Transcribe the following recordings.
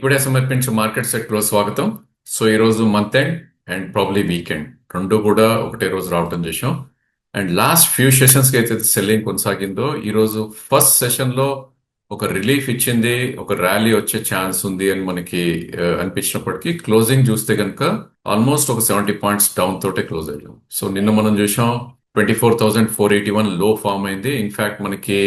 ఇప్పుడే సమర్పించే మార్కెట్ సెట్లో స్వాగతం. సో ఈ రోజు month end and probably weekend రెండు కూడా ఒకటే రోజు రావడం చేసాం అండ్ లాస్ట్ ఫ్యూ సెషన్స్కి అయితే సెల్లింగ్ కొనసాగిందో ఈ రోజు ఫస్ట్ సెషన్లో ఒక రిలీఫ్ ఇచ్చింది ఒక ర్యాలీ వచ్చే ఛాన్స్ ఉంది అని మనకి అనిపించినప్పటికీ క్లోజింగ్ చూస్తే కనుక ఆల్మోస్ట్ ఒక సెవెంటీ పాయింట్స్ డౌన్ తోటే క్లోజ్ అయ్యాం. సో నిన్న మనం చూసాం twenty four thousand four eighty వన్లో ఫామ్ అయింది ఇన్ఫాక్ట్ మనకి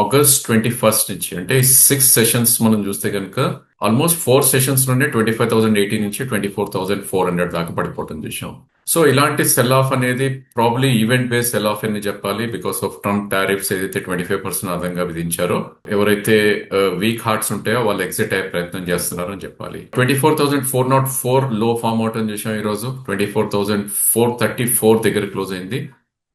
ఆగస్ట్ ట్వంటీ ఫస్ట్ నుంచి అంటే సిక్స్ సెషన్స్ మనం చూస్తే కనుక ఆల్మోస్ట్ ఫోర్ సెషన్స్ నుండి ట్వంటీ ఫైవ్ థౌసండ్ ఎయిటీ నుంచి twenty four thousand four hundred దాకా పడిపోవటం చూసాం సో ఇలాంటి సెల్ ఆఫ్ అనేది probably event base sell off అని చెప్పాలి బికాస్ ఆఫ్ ట్రంప్ టారిఫ్స్ ఏదైతే ట్వంటీ ఫైవ్ పర్సెంట్ అదనంగా విధించారో ఎవరైతే వీక్ హార్ట్స్ ఉంటాయో వాళ్ళు ఎగ్జిట్ అయ్యే ప్రయత్నం చేస్తున్నారని చెప్పాలి. Twenty four thousand four nought ఫోర్లో ఫామ్ అవటం చూసాం ఈ రోజు twenty four thousand four thirty four దగ్గర క్లోజ్ అయింది.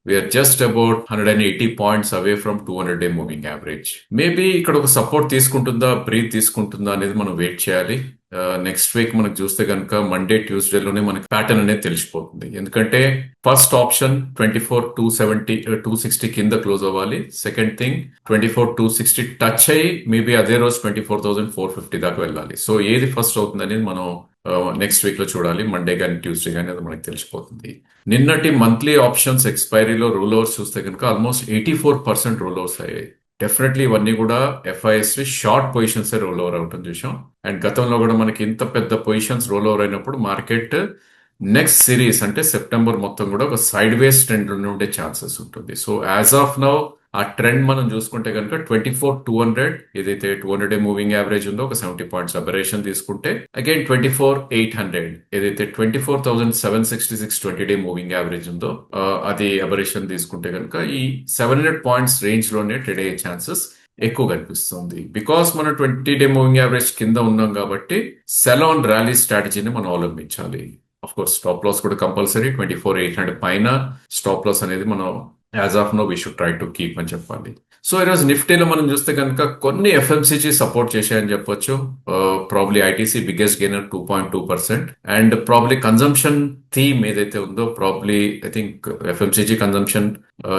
We're just about hundred and eighty points away from two hundred day moving average maybe ఇక్కడ ఒక సపోర్ట్ తీసుకుంటుందా బ్రీత్ తీసుకుంటుందా అనేది మనం వెయిట్ చేయాలి. Uh, నెక్స్ట్ వీక్ మనకు చూస్తే కనుక మండే ట్యూస్డేలోనే మనకి ప్యాటర్న్ అనేది తెలిసిపోతుంది. ఎందుకంటే first option twenty four two seventy two sixty కింద క్లోజ్ అవ్వాలి. Second thing twenty four two sixty touch అయ్యి మేబీ అదే రోజు twenty four thousand four fifty దాకా వెళ్ళాలి. సో ఏది ఫస్ట్ అవుతుంది అనేది మనం నెక్స్ట్ వీక్లో చూడాలి. మండే కానీ ట్యూస్డే కానీ అది మనకి తెలిసిపోతుంది. నిన్నటి మంత్లీ ఆప్షన్స్ ఎక్స్పైరీలో రూల్ ఓవర్స్ చూస్తే కనుక almost eighty four percent roll overs అయ్యాయి. డెఫినెట్లీ ఇవన్నీ కూడా FIIs short positions roll over అవటం చూసాం అండ్ గతంలో కూడా మనకి ఇంత పెద్ద పొజిషన్స్ రోల్ ఓవర్ అయినప్పుడు మార్కెట్ నెక్స్ట్ సిరీస్ అంటే సెప్టెంబర్ మొత్తం కూడా ఒక సైడ్ వేస్ ట్రెండ్ ఉండే ఛాన్సెస్ ఉంటుంది. సో యాజ్ ఆఫ్ నౌ ఆ ట్రెండ్ మనం చూసుకుంటే కనుక ట్వంటీ ఫోర్ టూ హండ్రెడ్ ఏదైతే టూ హండ్రెడ్ మూవింగ్ యావరేజ్ ఉందో ఒక సెవెంటీ పాయింట్స్ అబరేషన్ తీసుకుంటే again twenty four eight hundred ఏదైతే twenty four thousand seven sixty six twenty day moving average ఉందో అది అబరేషన్ తీసుకుంటే కనుక ఈ సెవెన్ హండ్రెడ్ పాయింట్స్ రేంజ్లోనే ట్రేడ్ అయ్యే ఛాన్సెస్ ఎక్కువ కనిపిస్తుంది. బికాస్ మనం ట్వంటీ డే మూవింగ్ యావరేజ్ కింద ఉన్నాం కాబట్టి సెలాన్ ర్యాలీ స్ట్రాటజీని మనం అవలంబించాలి. అఫ్ కోర్స్ స్టాప్ లాస్ కూడా compulsory twenty four eight hundred పైన స్టాప్ లాస్ అనేది మనం as of now we should try to keep అని చెప్పాలి సో ఈరోజు నిఫ్టీలో మనం చూస్తే కనుక కొన్ని ఎఫ్ఎంసీజీ సపోర్ట్ చేశాయని చెప్పొచ్చు. Probably ITC biggest gainer two point two percent and probably consumption theme ఏదైతే ఉందో probably I think FMCG consumption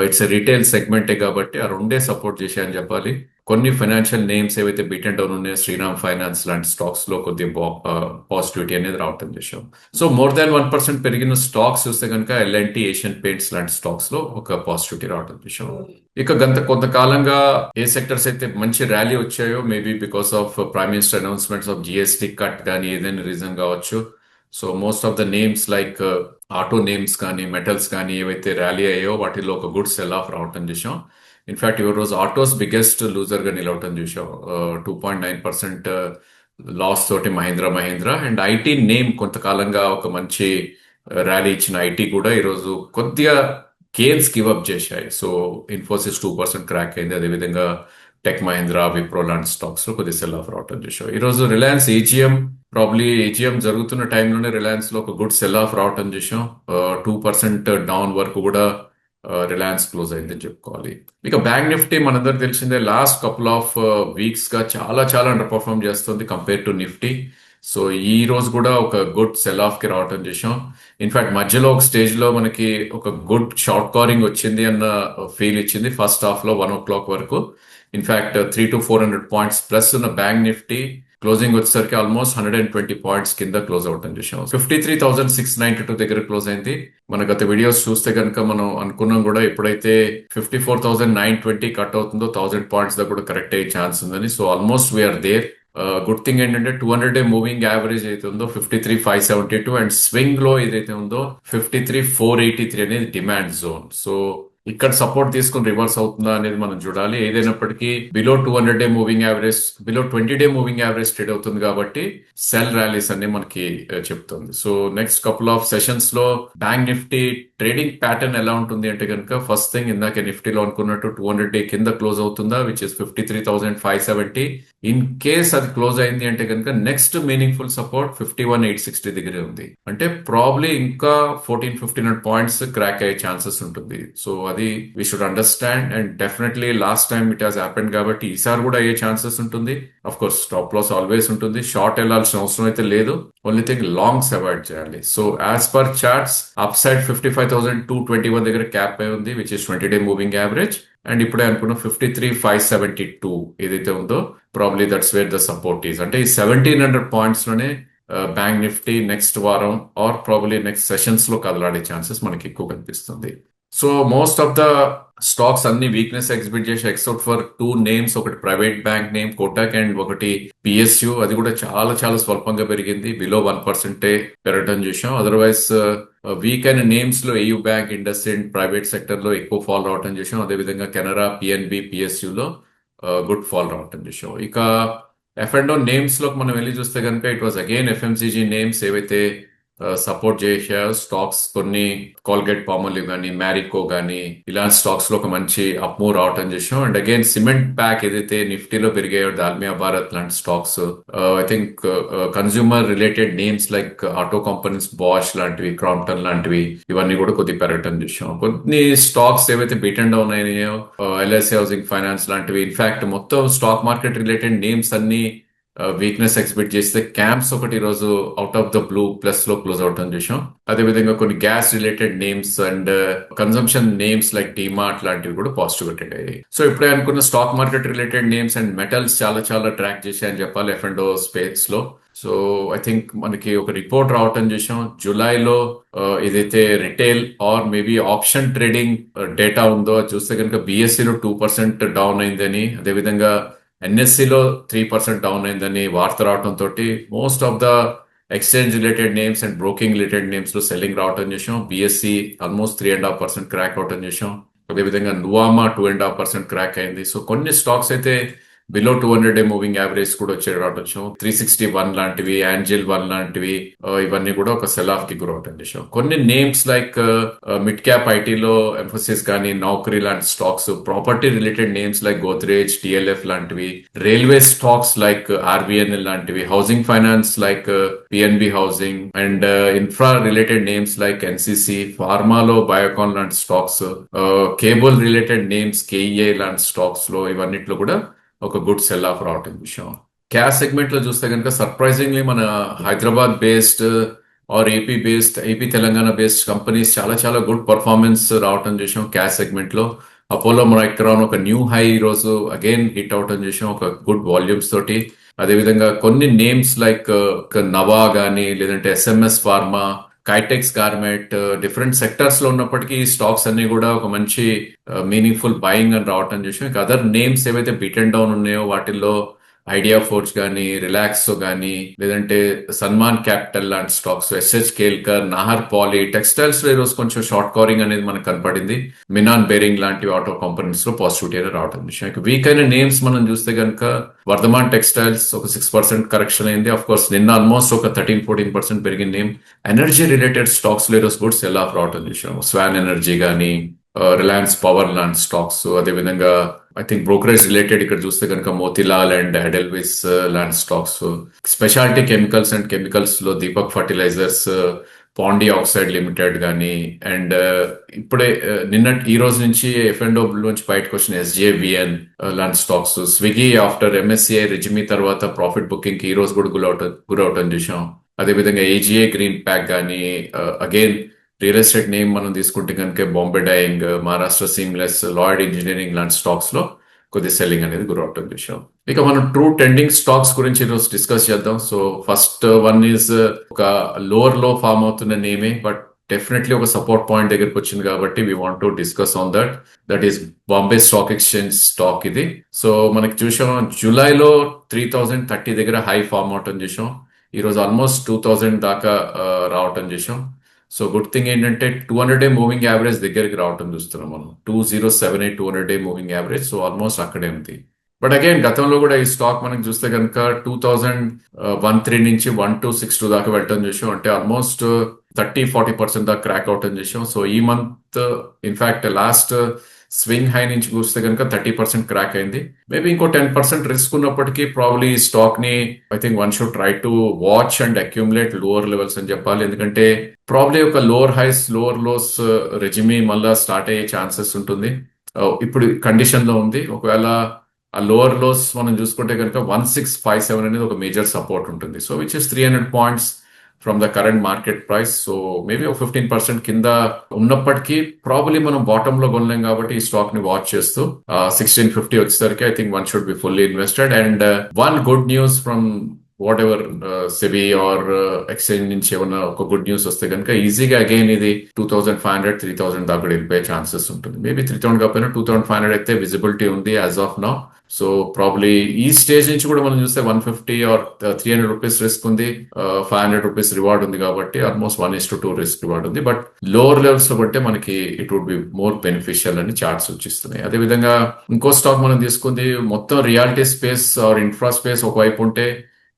it's retail సెగ్మెంటే కాబట్టి ఆ రెండే సపోర్ట్ చేశాయని చెప్పాలి. కొన్ని ఫైనాన్షియల్ నేమ్స్ ఏవైతే బీట్ అండ్ డౌన్ ఉన్నాయో శ్రీరామ్ ఫైనాన్స్ లాంటి స్టాక్స్లో కొద్దిగా పాజిటివిటీ అనేది రావటం చేసాం so more than one percent పెరిగిన స్టాక్స్ చూస్తే కనుక ఎల్ఎన్టీ ఏషియన్ పెయింట్స్ లాంటి స్టాక్స్లో ఒక పాజిటివిటీ రావటం చేసాం ఇక గంత కొంతకాలంగా ఏ సెక్టర్స్ అయితే మంచి ర్యాలీ వచ్చాయో maybe because of prime minister announcements of GST cut కానీ ఏదైనా రీజన్ కావచ్చు. So most of the names like auto names కానీ మెటల్స్ కానీ ఏవైతే ర్యాలీ అయ్యో వాటిలో ఒక గుడ్ సెల్ ఆఫ్ రావటం చూసాం ఇన్ఫ్యాక్ట్ ఈ రోజు ఆటోస్ బిగ్గెస్ట్ లూజర్గా నిలవటం చూసాం two point nine percent loss తోటి Mahindra Mahindra. And IT name కొంతకాలంగా ఒక మంచి ర్యాలీ ఇచ్చిన ఐటీ కూడా ఈరోజు కొద్దిగా గేన్స్ గివ్ అప్ చేశాయి. So Infosys two percent crack అయింది. అదేవిధంగా టెక్ మహేంద్ర విప్రో లాంటి స్టాక్స్లో కొద్దిగా సెల్ ఆఫ్ రావటం చూసాం ఈరోజు రిలయన్స్ ఏజిఎం ప్రాబ్లీ ఏజిఎం జరుగుతున్న టైంలోనే రిలయన్స్లో ఒక గుడ్ సెల్ ఆఫ్ రావటం చూసాం టూ పర్సెంట్ డౌన్ వరకు కూడా రిలయన్స్ క్లోజ్ అయిందని చెప్పుకోవాలి. ఇక బ్యాంక్ నిఫ్టీ మనందరికి తెలిసిందే లాస్ట్ కపుల్ ఆఫ్ వీక్స్గా చాలా చాలా అండర్ పర్ఫామ్ చేస్తుంది కంపేర్ టు నిఫ్టీ సో ఈ రోజు కూడా ఒక గుడ్ సెల్ ఆఫ్కి రావటం చేసాం ఇన్ఫాక్ట్ మధ్యలో ఒక స్టేజ్లో మనకి ఒక గుడ్ షార్ట్ కవరింగ్ వచ్చింది అన్న uh, ఫీల్ ఇచ్చింది ఫస్ట్ హాఫ్లో వన్ ఓ క్లాక్ వరకు in fact three to four hundred points plus ఉన్న బ్యాంక్ నిఫ్టీ క్లోజింగ్ వచ్చేసరికి almost hundred and twenty points కింద క్లోజ్ అవటం చూసాం fifty three thousand six ninety two దగ్గర క్లోజ్ అయింది. మన గత వీడియోస్ చూస్తే కనుక మనం అనుకున్నాం కూడా ఎప్పుడైతే fifty four thousand nine twenty cut అవుతుందో థౌసండ్ పాయింట్స్ దగ్గర కూడా కరెక్ట్ అయ్యే ఛాన్స్ ఉందని. So almost we're there good thing ఏంటంటే two hundred day moving average అయితే ఉందో fifty three five seventy two and స్వింగ్లో ఏదైతే ఉందో fifty three four eighty three అనేది డిమాండ్ జోన్ సో ఇక్కడ సపోర్ట్ తీసుకుని రివర్స్ అవుతుందా అనేది మనం చూడాలి. ఏదైనప్పటికీ below two hundred day moving average below twenty day moving average trade అవుతుంది కాబట్టి సెల్ ర్యాలీస్ అన్ని మనకి uh, చెప్తుంది. సో నెక్స్ట్ కపుల్ ఆఫ్ సెషన్స్లో బ్యాంక్ నిఫ్టీ ట్రేడింగ్ ప్యాటర్న్ ఎలా ఉంటుంది అంటే కనుక ఫస్ట్ థింగ్ ఇందాక నిఫ్టీలో అనుకున్నట్టు టూ హండ్రెడ్ డే కింద క్లోజ్ అవుతుందా which is fifty three thousand five seventy in case అది క్లోజ్ అయింది అంటే కనుక next meaningful support fifty one eight sixty దగ్గరే ఉంది. అంటే ప్రాబ్లీ ఇంకా ఫోర్టీన్ ఫిఫ్టీన్ పాయింట్స్ క్రాక్ అయ్యే ఛాన్సెస్ ఉంటుంది. సో అది we should understand and definitely last time it has happened కాబట్టి ఈసారి కూడా అయ్యే ఛాన్సెస్ ఉంటుంది. Of course stop loss always ఉంటుంది. షార్ట్ వెళ్ళాల్సిన అవసరం అయితే లేదు. ఓన్లీ థింగ్ లాంగ్స్ అవాయిడ్ చేయాలి. So as per charts upside fifty five thousand two twenty one దగ్గర క్యాప్ అయి ఉంది which is twenty day moving average and ఇప్పుడే అనుకున్న fifty three five seventy two ఏదైతే ఉందో probably that's where the support is అంటే ఈ సెవెంటీన్ హండ్రెడ్ పాయింట్స్లోనే బ్యాంక్ నిఫ్టీ నెక్స్ట్ వారం ఆర్ ప్రాబ్లీ నెక్స్ట్ సెషన్స్లో కదలాడే ఛాన్సెస్ మనకి ఎక్కువ కనిపిస్తుంది. So most of the stocks అన్ని వీక్నెస్ ఎగ్జిబిట్ చేసి ఎక్సెప్ట్ ఫర్ టూ నేమ్స్ ఒకటి private bank name Kotak and ఒకటి పిఎస్యు అది కూడా చాలా చాలా స్వల్పంగా పెరిగింది. బిలో వన్ పర్సెంటే పెరగడం చూసాం. అదర్వైజ్ వీక్ uh, అయిన నేమ్స్లో ఏయూ బ్యాంక్ ఇండస్ట్రీ ప్రైవేట్ సెక్టర్లో ఎక్కువ ఫాల్ రావటం చూసాం. అదేవిధంగా కెనరా పిఎన్బి పిఎస్యు లో uh, గుడ్ ఫాల్ రావటం చూసాం. ఇక ఎఫ్ అండ్ నేమ్స్లో మనం వెళ్ళి చూస్తే కనుక it was again FMCG names ఏవైతే సపోర్ట్ చేసే స్టాక్స్ కొన్ని కాల్గేట్ పామోలివ్ కానీ మ్యారికో కానీ ఇలాంటి స్టాక్స్లో ఒక మంచి అప్మూవ్ రావటం చేసాం. అండ్ అగైన్ సిమెంట్ ప్యాక్ ఏదైతే నిఫ్టీలో పెరిగాయో దాల్మియా భారత్ లాంటి stocks I think consumer related names like auto companies Bosch లాంటివి క్రాంప్టన్ లాంటివి ఇవన్నీ కూడా కొద్దిగా పెరగటం చేసాం. కొన్ని స్టాక్స్ ఏవైతే బీట్ అండ్ డౌన్ అయినాయో ఎల్ఐసి హౌసింగ్ ఫైనాన్స్ లాంటివి ఇన్ఫాక్ట్ మొత్తం స్టాక్ మార్కెట్ రిలేటెడ్ నేమ్స్ అన్ని వీక్నెస్ ఎక్స్పెక్ట్ చేస్తే క్యాంప్స్ ఒకటి రోజు అవుట్ ఆఫ్ ద బ్లూ ప్లస్లో క్లోజ్ అవటం చూసాం అదేవిధంగా కొన్ని gas related names and consumption names like DMart లాంటివి కూడా పాజిటివ్ అటెండ్ అయ్యాయి. సో ఇప్పుడే అనుకున్న stock market related names and metals చాలా చాలా ట్రాక్ చేశాయని చెప్పాలి ఎఫ్ అండ్ స్పేస్లో. సో ఐ థింక్ మనకి ఒక రిపోర్ట్ రావటం చూసాం జూలైలో ఏదైతే retail or maybe option trading data ఉందో చూస్తే కనుక బిఎస్సిలో టూ పర్సెంట్ డౌన్ అయిందని అదేవిధంగా ఎన్ఎస్సిలో త్రీ పర్సెంట్ డౌన్ అయిందని వార్త రావడంతో most of the exchange related names and broking related నేమ్స్లో selling రావటం చేసాం BSE almost three and half percent crack అవటం చేసాం అదేవిధంగా Nuvama two and half percent crack అయింది. సో కొన్ని స్టాక్స్ అయితే below two hundred day moving average కూడా వచ్చే త్రీ సిక్స్టీ వన్ లాంటివి యాంజిల్ వన్ లాంటివి ఇవన్నీ కూడా ఒక సెల్ ఆఫ్కి గురవుతుంది. చేసాం కొన్ని నేమ్స్ లైక్ మిడ్ క్యాప్ ఐటీలో ఎంఫోసిస్ కానీ నౌకరీ లాంటి stocks property related names like Godrej DLF లాంటివి రైల్వే స్టాక్స్ లైక్ ఆర్బిఎన్ఎల్ లాంటివి housing finance like PNB housing and infra related names like NCC ఫార్మాలో Biocon లాంటి stocks cable related names KEI లాంటి స్టాక్స్లో ఇవన్నిట్లో కూడా ఒక గుడ్ సెల్ ఆఫ్ రావటం విషయం. క్యాష్ సెగ్మెంట్లో చూస్తే కనుక సర్ప్రైజింగ్లీ మన Hyderabad based or AP based AP Telangana based companies చాలా చాలా గుడ్ పర్ఫార్మెన్స్ రావటం చేసాం క్యాష్ సెగ్మెంట్లో. అపోలో మైక్రాన్ ఒక న్యూ హై ఈ రోజు అగైన్ హిట్ అవటం చేసాం ఒక గుడ్ వాల్యూమ్స్ తోటి. అదేవిధంగా కొన్ని నేమ్స్ లైక్ uh, నవా గానీ లేదంటే SMS pharma Kitex garment different సెక్టర్స్లో ఉన్నప్పటికీ ఈ స్టాక్స్ అన్ని కూడా ఒక మంచి uh, మీనింగ్ఫుల్ బయింగ్ అని రావటం చూసాం. ఇక అదర్ నేమ్స్ ఏవైతే బీటెన్ అండ్ డౌన్ ఉన్నాయో వాటిల్లో ఐడియా ఫోర్స్ కానీ రిలాక్స్ కానీ లేదంటే సన్మాన్ క్యాపిటల్ లాంటి stocks SH Kelkar Nahar poly టెక్స్టైల్స్లో ఈరోజు కొంచెం షార్ట్ కవరింగ్ అనేది మనకు కనపడింది. మినాన్ బేరింగ్ లాంటి ఆటో కంపెనీస్లో పాజిటివిటీ అనేది రావడం విషయం. వీక్ అయిన నేమ్స్ మనం చూస్తే కనుక వర్ధమాన్ టెక్స్టైల్స్ ఒక సిక్స్ పర్సెంట్ కరెక్షన్ అయింది. అఫ్ కోర్స్ నిన్న ఆల్మోస్ట్ ఒక థర్టీన్ ఫోర్టీన్ పర్సెంట్ పెరిగిన నేమ్. ఎనర్జీ రిలేటెడ్ స్టాక్స్లో ఈరోజు కూడా సెల్ ఆఫ్ రావడం విషయం స్వాన్ ఎనర్జీ కానీ రిలయన్స్ పవర్ లాంటి స్టాక్స్ అదేవిధంగా ఐ థింక్ బ్రోకరేజ్ రిలేటెడ్ ఇక్కడ చూస్తే కనుక Motilal and Edelweiss land stocks specialty chemicals and కెమికల్స్లో Deepak fertilizers Pondy oxide limited కానీ అండ్ ఇప్పుడే నిన్న ఈ రోజు నుంచి ఎఫ్ అండ్ నుంచి బయటకు వచ్చిన ఎస్జేవిఎన్ లాంటి stocks Swiggy after MSCI regime తర్వాత ప్రాఫిట్ బుకింగ్ ఈ రోజు కూడా గురవటం గురవటం చూసాం అదేవిధంగా ఏజీఏ గ్రీన్ ప్యాక్ కానీ అగైన్ రియల్ ఎస్టేట్ నేమ్ మనం తీసుకుంటే కనుక Bombay dyeing Maharashtra seamless Lloyd engineering లాంటి స్టాక్స్లో కొద్ది సెల్లింగ్ అనేది గురవటం చూసాం ఇక మనం ట్రూ ట్రెండింగ్ స్టాక్స్ గురించి ఈరోజు డిస్కస్ చేద్దాం. సో ఫస్ట్ వన్ ఈజ్ ఒక లోవర్లో ఫామ్ అవుతున్న నేమే బట్ డెఫినెట్లీ ఒక సపోర్ట్ పాయింట్ దగ్గరకు వచ్చింది కాబట్టి we want to discuss on that that is Bombay stock exchange stock ఇది. సో మనకి చూసాం జూలైలో త్రీ థౌజండ్ థర్టీ దగ్గర హై ఫామ్ అవటం చూసాం ఈ రోజు ఆల్మోస్ట్ టూ థౌజండ్ దాకా uh, రావటం చూసాం సో గుడ్ థింగ్ ఏంటంటే two hundred day moving average దగ్గరికి రావటం చూస్తున్నాం మనం. Two zero seven eight two hundred day moving average so almost అక్కడే ఉంది. బట్ అగైన్ గతంలో కూడా ఈ స్టాక్ మనకి చూస్తే కనుక టూ థౌజండ్ వన్ త్రీ నుంచి వన్ టూ సిక్స్ టూ దాకా వెళ్ళటం చేసాం. అంటే ఆల్మోస్ట్ థర్టీ ఫార్టీ పర్సెంట్ దాకా క్రాక్ అవటం చేసాం. సో ఈ month in fact last swing high నుంచి చూస్తే కనుక థర్టీ పర్సెంట్ క్రాక్ అయింది. మేబీ ఇంకో టెన్ పర్సెంట్ రిస్క్ ఉన్నప్పటికీ ప్రాబ్లీ ఈ స్టాక్ని I think one should try to watch and accumulate lower levels అని చెప్పాలి. ఎందుకంటే ప్రాబ్లీ ఒక lower highs lower lows regime మళ్ళా స్టార్ట్ అయ్యే ఛాన్సెస్ ఉంటుంది. Uh, ఇప్పుడు కండిషన్లో ఉంది. ఒకవేళ ఆ లోవర్ లోస్ మనం చూసుకుంటే కనుక వన్ సిక్స్ ఫైవ్ సెవెన్ అనేది ఒక మేజర్ సపోర్ట్ ఉంటుంది. So which is three hundred points from the current market price so maybe ఒక ఫిఫ్టీన్ పర్సెంట్ కింద ఉన్నప్పటికీ ప్రాబ్లీ మనం బాటమ్లో కొనలేం కాబట్టి ఈ స్టాక్ని వాచ్ చేస్తూ సిక్స్టీన్ ఫిఫ్టీ వచ్చేసరికి I think one should be fully invested and one good news from whatever SEBI or exchange నుంచి ఏమన్నా ఒక గుడ్ న్యూస్ వస్తే కనుక ఈజీగా అగైన్ ఇది two thousand five hundred three thousand దాకా వెళ్ళిపోయే ఛాన్సెస్ ఉంటుంది. మేబీ త్రీ థౌసండ్ కాకపోయినా టూ థౌసండ్ ఫైవ్ హండ్రెడ్ అయితే విజిబిలిటీ ఉంది as of now so probably ఈ స్టేజ్ నుంచి కూడా మనం చూస్తే one fifty or three hundred rupees risk ఉంది. ఫైవ్ హండ్రెడ్ రూపీస్ రివార్డ్ ఉంది కాబట్టి almost one is to two risk reward ఉంది. బట్ లోవర్ లెవెల్స్లో బట్టే మనకి it would be more beneficial అని చార్ట్స్ సూచిస్తున్నాయి అదే విధంగా ఇంకో స్టాక్ మనం తీసుకుంది మొత్తం reality space or infra space ఒకవైపు ఉంటే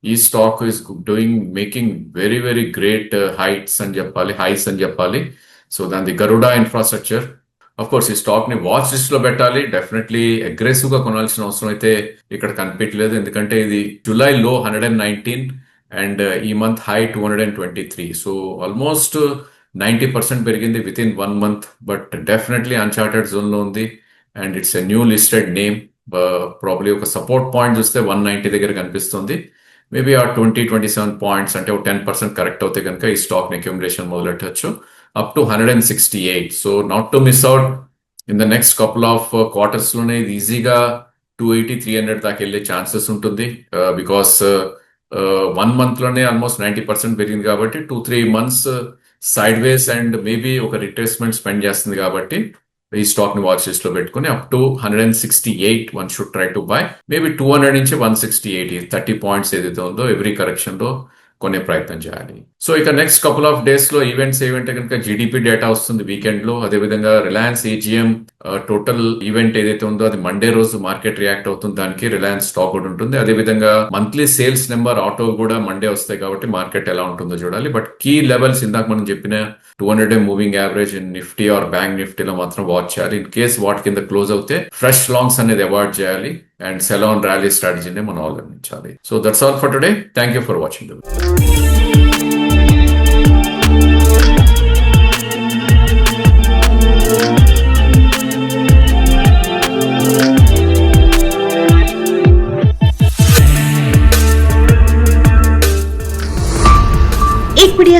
ఈ stock is doing making very very great heights అని చెప్పాలి హైస్ అని చెప్పాలి. సో దాని గరుడా ఇన్ఫ్రాస్ట్రక్చర్ అఫ్ కోర్స్ ఈ స్టాక్ని వాచ్ లిస్ట్లో పెట్టాలి. డెఫినెట్లీ అగ్రెసివ్గా కొనాల్సిన అవసరం అయితే ఇక్కడ కనిపించలేదు. ఎందుకంటే ఇది జూలై లో హండ్రెడ్ అండ్ నైన్టీన్ అండ్ ఈ month high two hundred and twenty three so almost ninety percent పెరిగింది within one month but definitely uncharted జోన్లో ఉంది and it's a new listed name probably ఒక సపోర్ట్ పాయింట్ చూస్తే one ninety దగ్గర కనిపిస్తుంది. Maybe ఆ twenty twenty seven points అంటే ఒక టెన్ పర్సెంట్ కరెక్ట్ అవుతే కనుక ఈ stock accumulation మొదలెట్టచ్చు. Up to hundred and sixty eight so not to miss out in the next couple of క్వార్టర్స్లోనే ఇది ఈజీగా టూ ఎయిటీ త్రీ హండ్రెడ్ దాకా వెళ్ళే ఛాన్సెస్ ఉంటుంది. బికాస్ వన్ మంత్లోనే ఆల్మోస్ట్ నైన్టీ పర్సెంట్ పెరిగింది కాబట్టి two three months sideways and maybe ఒక retracement spend చేస్తుంది కాబట్టి ఈ స్టాక్ని వాచ్ లిస్ట్లో పెట్టుకుని up to hundred and sixty eight one should try to buy maybe two hundred నుంచి one sixty eight thirty points ఏదైతే ఉందో ఎవ్రీ కరెక్షన్లో కొనే ప్రయత్నం చేయాలి. సో ఇక నెక్స్ట్ కపుల్ ఆఫ్ డేస్లో ఈవెంట్స్ ఏవంటే కనుక జీడిపి డేటా వస్తుంది వీకెండ్లో. అదేవిధంగా రిలయన్స్ ఏజిఎం టోటల్ ఈవెంట్ ఏదైతే ఉందో అది మండే రోజు మార్కెట్ రియాక్ట్ అవుతుంది. దానికి రిలయన్స్ స్టాక్ కూడా ఉంటుంది. అదేవిధంగా మంత్లీ సేల్స్ నెంబర్ ఆటో కూడా మండే వస్తాయి కాబట్టి మార్కెట్ ఎలా ఉంటుందో చూడాలి. బట్ కీ లెవెల్స్ ఇందాక మనం చెప్పిన two hundred moving average in Nifty or bank నిఫ్టీలో మాత్రం వాచ్ చేయాలి. ఇన్ కేస్ వాటి కింద క్లోజ్ అవుతే ఫ్రెష్ లాంగ్స్ అనేది అవాయిడ్ చేయాలి. అండ్ సెలాన్ ర్యాలీ స్ట్రాటజీని మనం అవలంబించాలి. So that's all for today thank you for watching